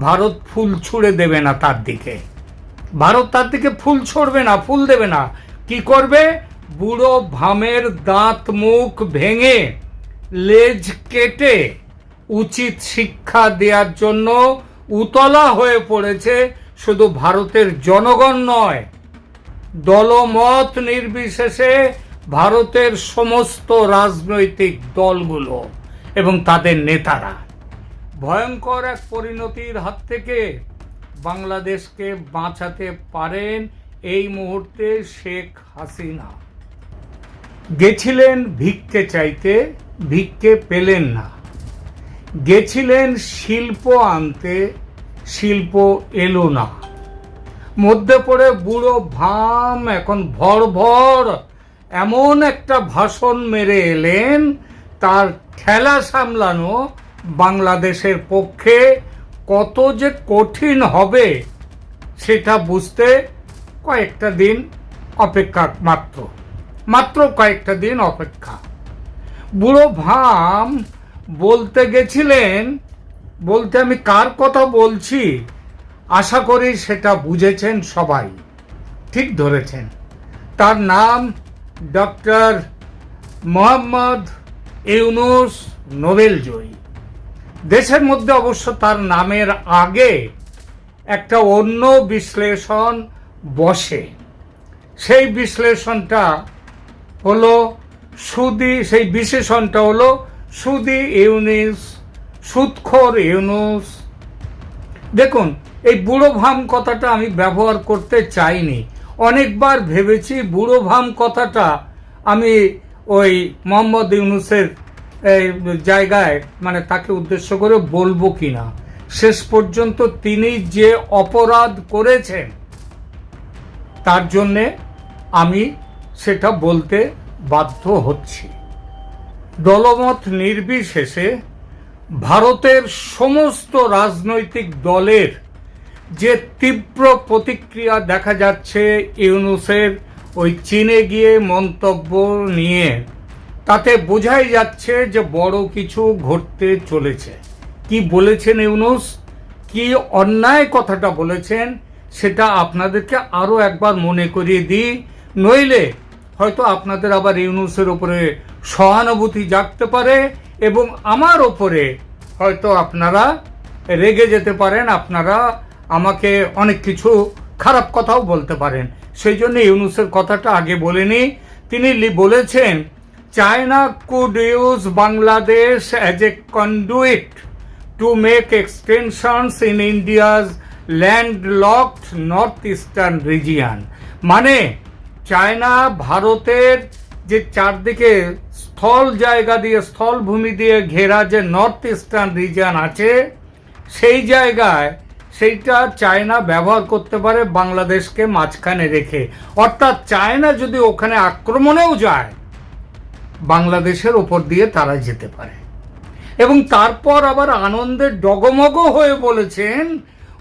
ভারত ফুল ছুঁড়ে দেবে না তার দিকে। ভারত তার দিকে ফুল ছড়বে না, ফুল দেবে না। কি করবে? বুড়ো ভামের দাঁত মুখ ভেঙে লেজ কেটে উচিত শিক্ষা দেওয়ার জন্য উতলা হয়ে পড়েছে শুধু ভারতের জনগণ নয়। দলমত নির্বিশেষে ভারতের সমস্ত রাজনৈতিক দলগুলো এবং তাদের নেতারা। ভয়ঙ্কর এক পরিণতির হাত থেকে বাংলাদেশকে বাঁচাতে পারেন এই মুহূর্তে শেখ হাসিনা। গেছিলেন ভিক্ষে চাইতে, ভিক্ষে পেলেন না। গেছিলেন শিল্প আনতে, শিল্প এলো না। মধ্যে পড়ে বুড়ো ভাম এখন ভর ভর এমন একটা ভাষণ মেরে এলেন, তার ঠেলা সামলানো বাংলাদেশের পক্ষে কত যে কঠিন হবে সেটা বুঝতে কয়েকটা দিন অপেক্ষা মাত্র। মাত্র কয়েকটা দিন অপেক্ষা। বুড়ো ভাম বলতে গেছিলেন, বলতে আমি কার কথা বলছি? আশা করি সেটা বুঝেছেন সবাই। ঠিক ধরেছেন। তার নাম ডক্টর মোহাম্মদ ইউনুস নোবেল জয়ী দেশের মধ্যে অবশ্য তার নামের আগে একটা অন্য বিশ্লেষণ বসে। সেই বিশ্লেষণটা হলো সুদি, সেই বিশেষণটা হলো সুদি ইউনিস সুদখোর ইউনুস। দেখুন, এই বুড়ো ভাম কথাটা আমি ব্যবহার করতে চাইনি। অনেকবার ভেবেছি বুড়ো ভাম কথাটা আমি ওই মোহাম্মদ ইউনুসের জায়গায় মানে তাকে উদ্দেশ্য করে বলব কি না শেষ পর্যন্ত তিনি যে অপরাধ করেছেন, তার জন্যে আমি সেটা বলতে বাধ্য হচ্ছি। দলমত নির্বিশেষে ভারতের সমস্ত রাজনৈতিক দলের যে তীব্র প্রতিক্রিয়া দেখা যাচ্ছে ইউনুসের, ওই চীনে গিয়ে মন্তব্য নিয়ে তাতে বোঝাই যাচ্ছে যে বড় কিছু ঘটতে চলেছে। কি বলেছেন ইউনুস? কি অন্যায় কথাটা বলেছেন? সেটা আপনাদেরকে আরও একবার মনে করিয়ে দিই। নইলে হয়তো আপনাদের আবার ইউনুসের ওপরে সহানুভূতি জাগতে পারে এবং আমার ওপরে হয়তো আপনারা রেগে যেতে পারেন, আপনারা আমাকে অনেক কিছু খারাপ কথাও বলতে পারেন। সেই জন্য ইউনুসের কথাটা আগে বলেনি তিনি বলেছেন China could use Bangladesh as a conduit to make extensions in India's landlocked northeastern region. মানে চায়না ভারতের যে চারদিকে স্থল জায়গা দিয়ে স্থলভূমি দিয়ে ঘেরা যে নর্থ ইস্টার্ন রিজিয়ন আছে, সেই জায়গায় সেইটা চায়না ব্যবহার করতে পারে, বাংলাদেশকে মাঝখানে রেখে। অর্থাৎ চায়না যদি ওখানে আক্রমণেও যায় বাংলাদেশের ওপর দিয়ে তারা যেতে পারে। এবং তারপর আবার আনন্দের ডগমগ হয়ে বলেছেন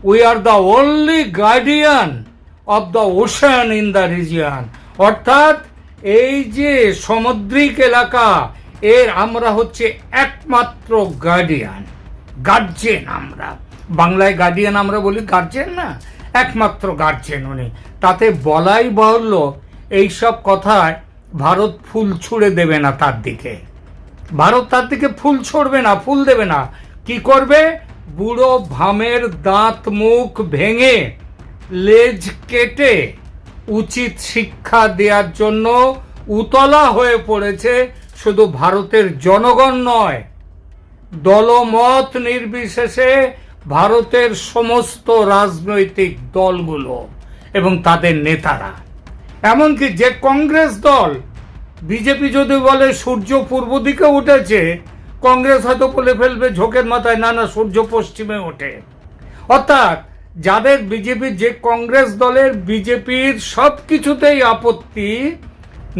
we are the only guardian of the ocean in the region অর্থাৎ এই যে সামুদ্রিক এলাকা, এর আমরা হচ্ছে একমাত্র গার্ডিয়ান গার্জেন আমরা। বাংলায় গার্ডিয়ান আমরা বলি গার্জেন না, একমাত্র গার্জেন উনি। তাতে বলাই বাহুল্য, এইসব কথায় ভারত ফুল ছুঁড়ে দেবে না তার দিকে। ভারত তার দিকে ফুল ছড়বে না, ফুল দেবে না। কি করবে? বুড়ো ভামের দাঁত মুখ ভেঙে লেজ কেটে উচিত শিক্ষা দেওয়ার জন্য উতলা হয়ে পড়েছে শুধু ভারতের জনগণ নয়। দলমত নির্বিশেষে ভারতের সমস্ত রাজনৈতিক দলগুলো এবং তাদের নেতারা। এমনকি যে কংগ্রেস দল বিজেপি যদি বলে সূর্য পূর্ব দিকে উঠেছে, কংগ্রেস হয়তো বলে ফেলবে ঝোঁকের মাথায়, না না, সূর্য পশ্চিমে ওঠে। অর্থাৎ যাদের বিজেপি, যে কংগ্রেস দলের বিজেপির সব কিছুতেই আপত্তি,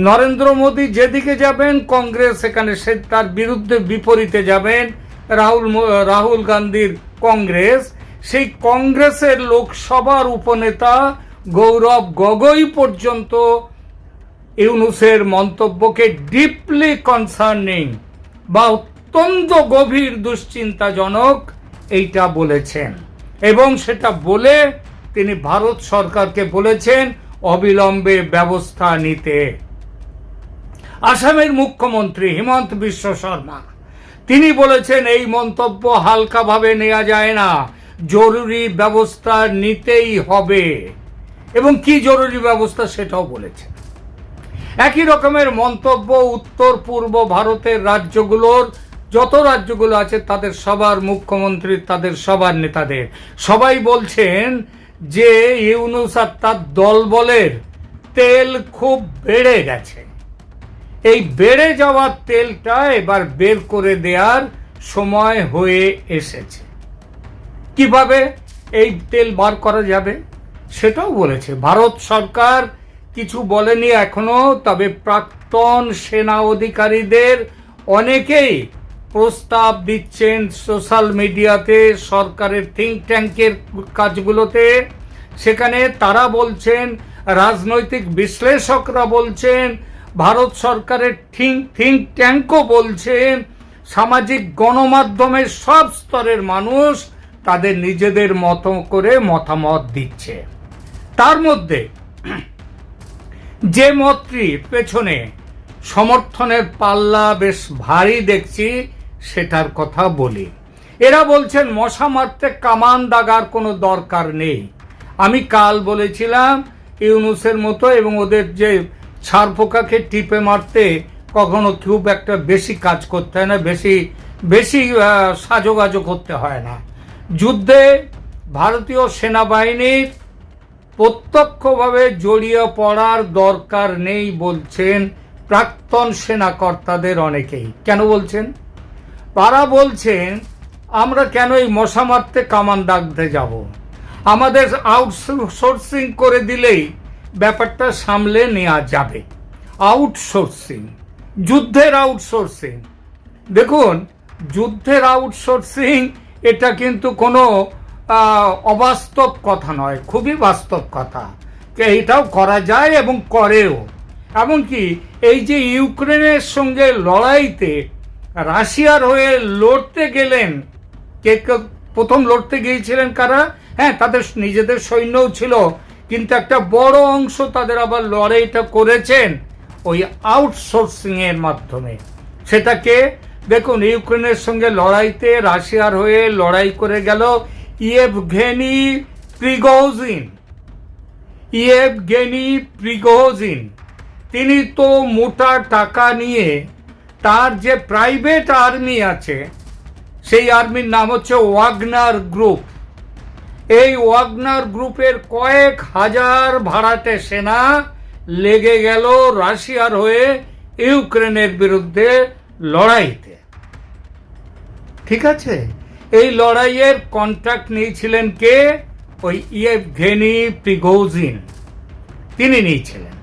নরেন্দ্র মোদী যেদিকে যাবেন, কংগ্রেস সেখানে সে তার বিরুদ্ধে বিপরীতে যাবেন। রাহুল রাহুল গান্ধীর কংগ্রেস, সেই কংগ্রেসের লোকসভার উপনেতা গৌরব গগৈ পর্যন্ত ইউনুসের মন্তব্যকে ডিপলি কনসার্নিং বা অত্যন্ত গভীর দুশ্চিন্তাজনক এইটা বলেছেন। এবং সেটা বলে তিনি ভারত সরকারকে বলেছেন অবিলম্বে ব্যবস্থা নিতে। আসামের মুখ্যমন্ত্রী হিমন্ত বিশ্ব শর্মা, তিনি বলেছেন এই মন্তব্য হালকাভাবে নেওয়া যায় না, জরুরি ব্যবস্থা নিতেই হবে। এবং কি জরুরি ব্যবস্থা সেটাও বলেছে। একই রকমের মন্তব্য উত্তর, পূর্ব ভারতের রাজ্যগুলোর, যত রাজ্যগুলো আছে তাদের সবার মুখ্যমন্ত্রী, তাদের সবার নেতাদের। সবাই বলছেন যে ইউনুস আর তার দলবলের তেল খুব বেড়ে গেছে। এই বেড়ে যাওয়া তেলটা এবার বের করে দেওয়ার সময় হয়ে এসেছে। কীভাবে এই তেল বার করা যাবে? সেটাও বলেছে। ভারত সরকার কিছু বলেনি এখনও, তবে প্রাক্তন সেনা অধিকারীদের অনেকেই প্রস্তাব দিচ্ছেন সোশ্যাল মিডিয়াতে, সরকারের থিঙ্ক ট্যাঙ্কের কাজগুলোতে। সেখানে তারা বলছেন, রাজনৈতিক বিশ্লেষকরা বলছেন, ভারত সরকারের থিঙ্ক থিঙ্ক ট্যাঙ্কও বলছেন, সামাজিক গণমাধ্যমের সব স্তরের মানুষ তাদের নিজেদের মতো করে মতামত দিচ্ছে। তার মধ্যে যে মতটির পেছনে সমর্থনের পাল্লা বেশ ভারী দেখছি, সেটার কথা বলি। এরা বলছেন, মশা মারতে কামান দাগার কোনো দরকার নেই। আমি কাল বলেছিলাম, ইউনুসের মতো এবং ওদের যে ছাড় পোকাকে টিপে মারতে কখনো খুব একটা বেশি কাজ করতে হয় না, বেশি বেশি সাজোগাজো করতে হয় না। যুদ্ধে ভারতীয় সেনাবাহিনীর প্রত্যক্ষভাবে জড়িয়ে পড়ার দরকার নেই বলছেন প্রাক্তন সেনাকর্তাদের অনেকেই। কেন বলছেন? তারা বলছেন, আমরা কেন এই মশা মারতে কামান ডাকতে যাব? আমাদের আউটসোর্সিং করে দিলেই ব্যাপারটা সামলে নেওয়া যাবে। আউটসোর্সিং যুদ্ধের আউটসোর্সিং দেখুন, যুদ্ধের আউটসোর্সিং এটা কিন্তু কোনো অবাস্তব কথা নয়, খুবই বাস্তব কথা। কে এটাও করা যায় এবং করেও। এমনকি এই যে ইউক্রেনের সঙ্গে লড়াইতে রাশিয়ার হয়ে লড়তে গেলেন, কে প্রথম লড়তে গিয়েছিলেন কারা? হ্যাঁ তাদের নিজেদের সৈন্যও ছিল, কিন্তু একটা বড় অংশ তাদের আবার লড়াইটা করেছেন ওই আউটসোর্সিং এর মাধ্যমে। সেটাকে, দেখুন, ইউক্রেনের সঙ্গে লড়াইতে রাশিয়ার হয়ে লড়াই করে গেল ইয়েভঘেনি প্রিগোজিন ইয়েভগেনি প্রিগোজিন তিনি তো মোটা টাকা নিয়ে তার যে প্রাইভেট আর্মি আছে, সেই আর্মির নাম হচ্ছে ওয়াগনার গ্রুপ এই ওয়াগনার গ্রুপের কয়েক হাজার ভাড়াটে সেনা লেগে গেল রাশিয়ার হয়ে ইউক্রেনের বিরুদ্ধে লড়াইতে। ঠিক আছে? এই লড়াইয়ের কন্ট্রাক্ট নিয়েছিলেন কে? ওই ইয়েভঘেনি প্রিগোজিন। তিনি নিয়েছিলেন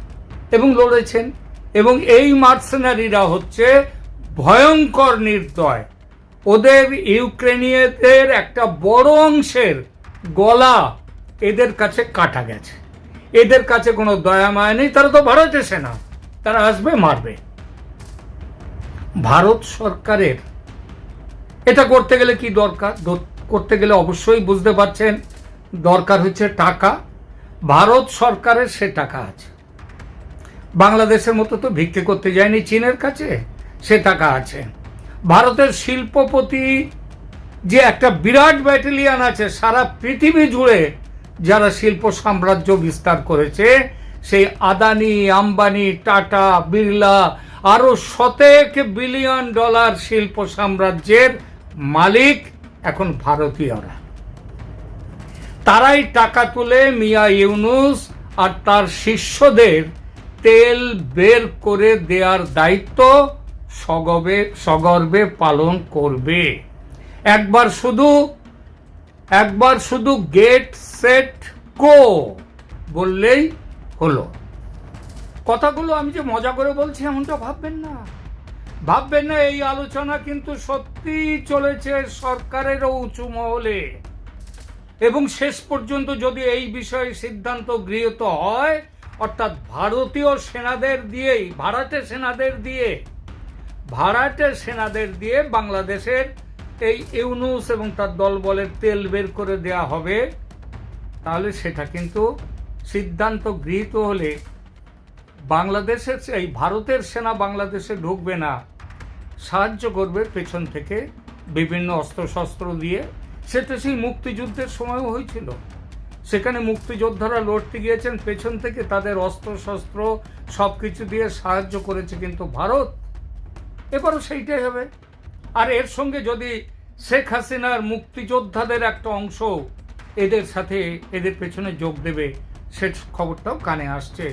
এবং লড়েছেন। এবং এই মার্সেনারিরা হচ্ছে ভয়ঙ্কর নির্দয়। ওদের ইউক্রেনীয়দের একটা বড় অংশের গলা এদের কাছে কাটা গেছে। এদের কাছে কোনো দয়া মায়া নেই। তারা তো ভারতের সেনা তারা আসবে, মারবে। ভারত সরকারের এটা করতে গেলে কি দরকার? করতে গেলে অবশ্যই বুঝতে পারছেন, দরকার হচ্ছে টাকা। ভারত সরকারের সে টাকা আছে। বাংলাদেশের মতো তো ভিক্ষে করতে যায়নি, চীনের কাছে সে টাকা আছে। ভারতের শিল্পপতি যে একটা বিরাট ব্যাটালিয়ান আছে, সারা পৃথিবী জুড়ে যারা শিল্প সাম্রাজ্য বিস্তার করেছে, সেই আদানি, আম্বানি, টাটা, বিড়লা, আরও শতেক বিলিয়ন ডলার শিল্প সাম্রাজ্যের মালিক এখন ভারতীয়রা। তারাই টাকা তুলে মিয়া ইউনুস আর তার শিষ্যদের তেল বের করে দেওয়ার দায়িত্ব সগবে, সগর্বে পালন করবে। একবার শুধু একবার শুধু গেট সেট কো বললেই হলো। কথাগুলো আমি যে মজা করে বলছি এমনটা ভাববেন না। ভাববেন না, এই আলোচনা কিন্তু সত্যি চলেছে সরকারেরও উঁচু মহলে। এবং শেষ পর্যন্ত যদি এই বিষয়ে সিদ্ধান্ত গৃহীত হয়, অর্থাৎ ভারতীয় সেনাদের দিয়েই ভাড়াটে সেনাদের দিয়ে ভাড়াটে সেনাদের দিয়ে বাংলাদেশের এই ইউনুস এবং তার দল বলে তেল বের করে দেয়া হবে, তাহলে সেটা কিন্তু সিদ্ধান্ত গৃহীত হলে বাংলাদেশের এই ভারতের সেনা বাংলাদেশে ঢুকবে না। সাহায্য করবে পেছন থেকে বিভিন্ন অস্ত্রশস্ত্র দিয়ে। সেটা সেই মুক্তিযুদ্ধের সময়ও হয়েছিল। সেখানে মুক্তিযোদ্ধারা লড়তে গিয়েছেন পেছন থেকে, তাদের অস্ত্রশস্ত্র সব কিছু দিয়ে সাহায্য করেছে কিন্তু ভারত। এবারও সেইটাই হবে। আর এর সঙ্গে যদি শেখ হাসিনার মুক্তিযোদ্ধাদের একটা অংশ এদের সাথে এদের পেছনে যোগ দেবে, সে খবরটাও কানে আসছে।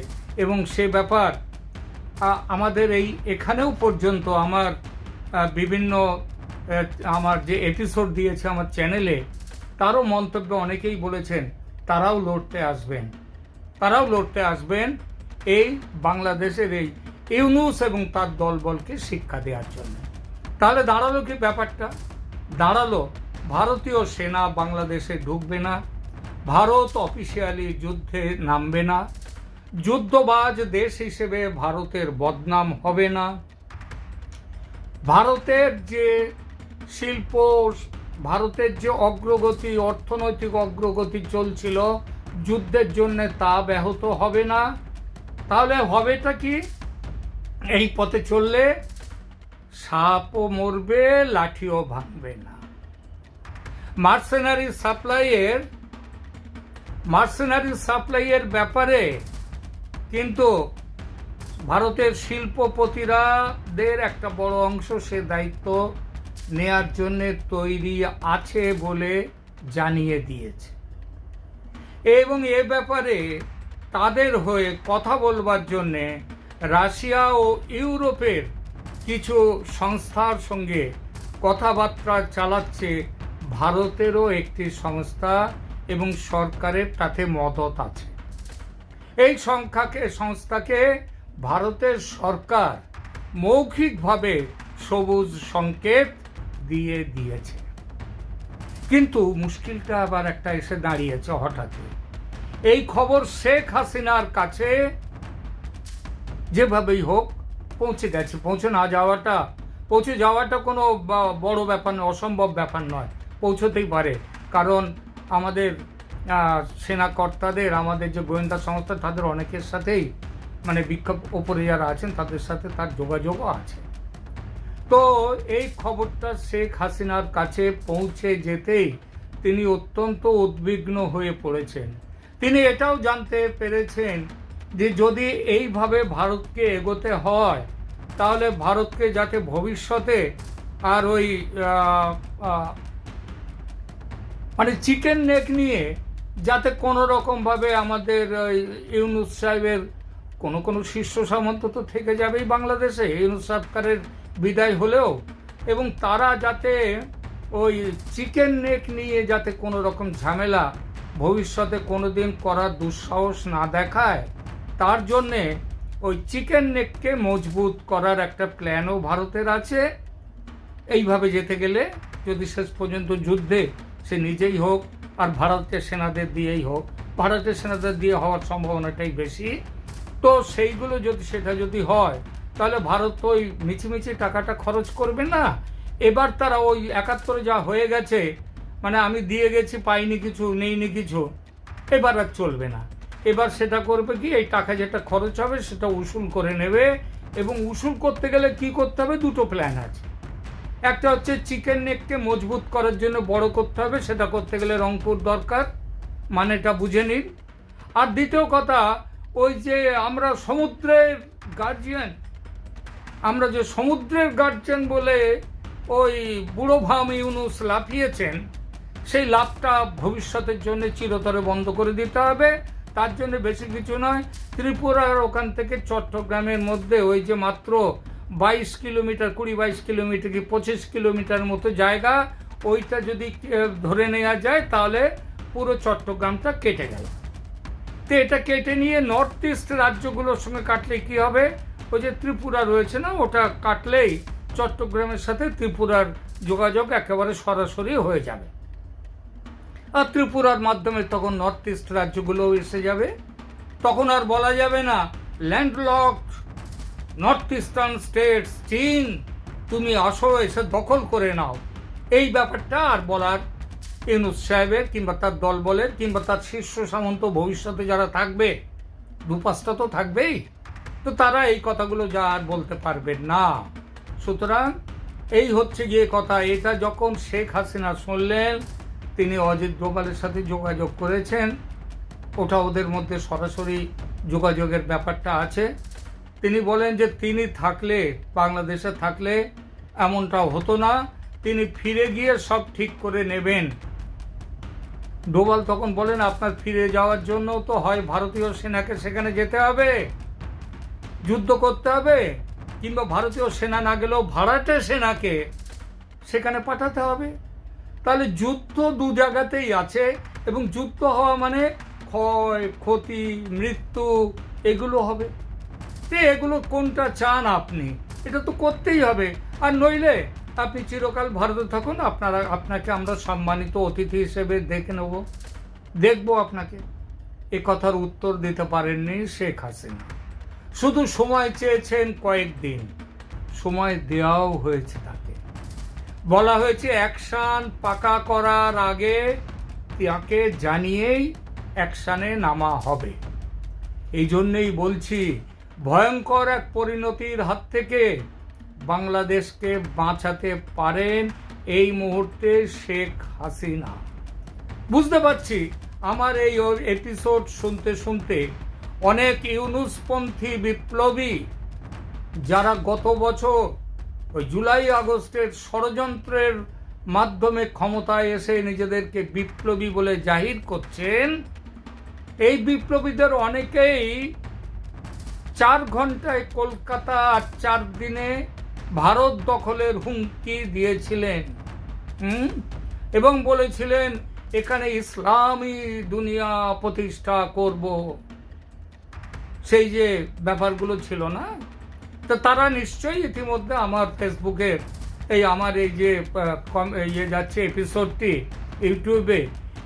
এবং সে ব্যাপার আমাদের এই এখানেও পর্যন্ত আমার বিভিন্ন আমার যে এপিসোড দিয়েছে আমার চ্যানেলে তারও মন্তব্য অনেকেই বলেছেন, তারাও লড়তে আসবেন। তারাও লড়তে আসবেন এই বাংলাদেশের এই ইউনুস এবং তার দলবলকে শিক্ষা দেওয়ার জন্য। তাহলে দাঁড়াল কি ব্যাপারটা? দাঁড়াল, ভারতীয় সেনা বাংলাদেশে ঢুকবে না, ভারত অফিসিয়ালি যুদ্ধে নামবে না, যুদ্ধবাজ দেশ হিসেবে ভারতের বদনাম হবে না ভারতের যে শিল্প, ভারতের যে অগ্রগতি, অর্থনৈতিক অগ্রগতি চলছিল, যুদ্ধের জন্য তা ব্যাহত হবে না। তাহলে হবেটা কি? এই পথে চললে সাপও মরবে, লাঠিও ভাঙবে না। মার্সেনারি সাপ্লাইয়ের মার্সেনারি সাপ্লাইয়ের ব্যাপারে কিন্তু ভারতের শিল্পপতিরাদের একটা বড় অংশ সে দায়িত্ব নেয়ার জন্য তৈরি আছে বলে জানিয়ে দিয়েছে। এবং এ ব্যাপারে তাদের হয়ে কথা বলবার জন্যে রাশিয়া ও ইউরোপের কিছু সংস্থার সঙ্গে কথাবার্তা চালাচ্ছে ভারতেরও একটি সংস্থা এবং সরকারের তাতে মদত আছে। এই সংখ্যাকে, সংস্থাকে ভারতের সরকার মৌখিকভাবে সবুজ সংকেত দিয়ে দিয়েছে। কিন্তু মুশকিলটা আবার একটা এসে দাঁড়িয়েছে হঠাৎ এই খবর শেখ হাসিনার কাছে যেভাবেই হোক পৌঁছে গেছে। পৌঁছে না যাওয়াটা পৌঁছে যাওয়াটা কোনো বড় ব্যাপার নয় অসম্ভব ব্যাপার নয় পৌঁছতেই পারে। কারণ আমাদের আহ, সেনা কর্তাদের আমাদের যে গোয়েন্দা সংস্থা তাদের অনেকের সাথেই মানে বিক্ষোভ ওপরে যারা আছেন, তাদের সাথে তার যোগাযোগও আছে। তো এই খবরটা শেখ হাসিনার কাছে পৌঁছে যেতেই তিনি অত্যন্ত উদ্বিগ্ন হয়ে পড়েছেন। তিনি এটাও জানতে পেরেছেন যে যদি এইভাবে ভারতকে এগোতে হয়, তাহলে ভারতকে যাতে ভবিষ্যতে আর ওই মানে চিকেন নেক নিয়ে যাতে কোনো রকমভাবে আমাদের ইউনুস সাহেবের কোনো কোনো শীর্ষ সামন্ত তো থেকে যাবেই বাংলাদেশে ইউনুস সরকারের বিদায় হলেও। এবং তারা যাতে ওই চিকেন নেক নিয়ে যাতে কোনো রকম ঝামেলা ভবিষ্যতে কোনো দিন করার দুঃসাহস না দেখায়, তার জন্যে ওই চিকেন নেককে মজবুত করার একটা প্ল্যানও ভারতের আছে। এইভাবে যেতে গেলে যদি শেষ পর্যন্ত যুদ্ধে সে নিজেই হোক আর ভারতের সেনাদের দিয়েই হোক ভারতের সেনাদের দিয়ে হওয়ার সম্ভাবনাটাই বেশি। তো সেইগুলো যদি সেটা যদি হয়, তাহলে ভারত ওই মিছিমিছি টাকাটা খরচ করবে না। এবার তারা ওই একাত্তরে যা হয়ে গেছে মানে আমি দিয়ে গেছি, পাইনি কিছু, নেইনি কিছু, এবার আর চলবে না। এবার সেটা করবে কি, এই টাকা যেটা খরচ হবে সেটা উসুল করে নেবে এবং উসুল করতে গেলে কি করতে হবে, দুটো প্ল্যান আছে। একটা হচ্ছে চিকেন নেককে মজবুত করার জন্য বড় করতে হবে, সেটা করতে গেলে রংপুর দরকার, মানেটা বুঝে নিন। আর দ্বিতীয় কথা ওই যে আমরা সমুদ্রের গার্জিয়ান আমরা যে সমুদ্রের গার্জিয়ান বলে ওই বুড়ো ভাম ইউনুস লাফিয়েছেন, সেই লাভটা ভবিষ্যতের জন্য চিরতরে বন্ধ করে দিতে হবে। তার জন্য বেশি কিছু নয়, ত্রিপুরার ওখান থেকে চট্টগ্রামের মধ্যে ওই যে মাত্র বাইশ কিলোমিটার, কুড়ি বাইশ কিলোমিটার কি পঁচিশ কিলোমিটার মতো জায়গা, ওইটা যদি ধরে নেওয়া যায় তাহলে পুরো চট্টগ্রামটা কেটে গেল। তো এটা কেটে নিয়ে নর্থ ইস্ট রাজ্যগুলোর সঙ্গে কাটলে কি হবে? ওই যে ত্রিপুরা রয়েছে না, ওটা কাটলেই চট্টগ্রামের সাথে ত্রিপুরার যোগাযোগ একেবারে সরাসরি হয়ে যাবে। আর ত্রিপুরার মাধ্যমে তখন নর্থ ইস্ট রাজ্যগুলোও এসে যাবে। তখন আর বলা যাবে না ল্যান্ডলক নর্থ ইস্টার্ন স্টেটস চীন, তুমি আসো, এসে দখল করে নাও। এই ব্যাপারটা আর বলার ইউনুস সাহেবের কিংবা তার দলবলের কিংবা তার শীর্ষ সামন্ত ভবিষ্যতে যারা থাকবে দু পাঁচটা তো থাকবেই। তো তারা এই কথাগুলো যা আর বলতে পারবেন না। সুতরাং এই হচ্ছে গিয়ে কথা। এটা যখন শেখ হাসিনা শুনলেন, তিনি অজিত ডোভালের সাথে যোগাযোগ করেছেন। ওটা ওদের মধ্যে সরাসরি যোগাযোগের ব্যাপারটা আছে। তিনি বলেন যে তিনি থাকলে, বাংলাদেশে থাকলে এমনটা হতো না। তিনি ফিরে গিয়ে সব ঠিক করে নেবেন। ডোভাল তখন বলেন, আপনার ফিরে যাওয়ার জন্য তো হয় ভারতীয় সেনাকে সেখানে যেতে হবে, যুদ্ধ করতে হবে, কিংবা ভারতীয় সেনা না গেলেও ভাড়াটে সেনাকে সেখানে পাঠাতে হবে। তাহলে যুদ্ধ দু জায়গাতেই আছে, এবং যুদ্ধ হওয়া মানে ক্ষয়, ক্ষতি, মৃত্যু, এগুলো হবে। তো এগুলো কোনটা চান আপনি? এটা তো করতেই হবে। আর নইলে আপনি চিরকাল ভারতে থাকুন, আপনারা, আপনাকে আমরা সম্মানিত অতিথি হিসেবে দেখে নেব। দেখব আপনাকে। এ কথার উত্তর দিতে পারেননি শেখ হাসিনা। শুধু সময় চেয়েছেন কয়েকদিন। সময় দেওয়াও হয়েছে তাকে। বলা হয়েছে, অ্যাকশান পাকা করার আগে তাকে জানিয়েই অ্যাকশানে নামা হবে। এই জন্যেই বলছি, ভয়ঙ্কর এক পরিণতির হাত থেকে বাংলাদেশকে বাঁচাতে পারেন এই মুহূর্তে শেখ হাসিনা। বুঝতে পারছি, আমার এই এপিসোড শুনতে শুনতে অনেক ইউনুসপন্থী বিপ্লবী যারা গত বছর জুলাই আগস্টের ষড়যন্ত্রের মাধ্যমে ক্ষমতায় এসে নিজেদেরকে বিপ্লবী বলে জাহির করছেন, এই বিপ্লবীদের অনেকেই চার ঘন্টায় কলকাতা আর চার দিনে ভারত দখলের হুমকি দিয়েছিলেন এবং বলেছিলেন, এখানে ইসলামী দুনিয়া প্রতিষ্ঠা করব। সেই যে ব্যাপারগুলো ছিল না? তো তারা নিশ্চয়ই ইতিমধ্যে আমার ফেসবুকের এই, আমার এই যে ইয়ে যাচ্ছে এপিসোডটি ইউটিউবে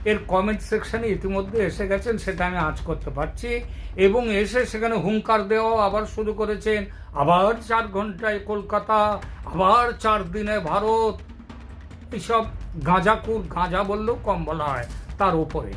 এর কমেন্ট সেকশনে ইতিমধ্যে এসে গেছেন, সেটা আমি আজ করতে পারছি। এবং এসে সেখানে হুঙ্কার দেওয়াও আবার শুরু করেছেন। আবার চার ঘন্টায় কলকাতা, আবার চার দিনে ভারত। এইসব গাঁজাকুর গাঁজা বললেও কম বলা হয়, তার উপরে।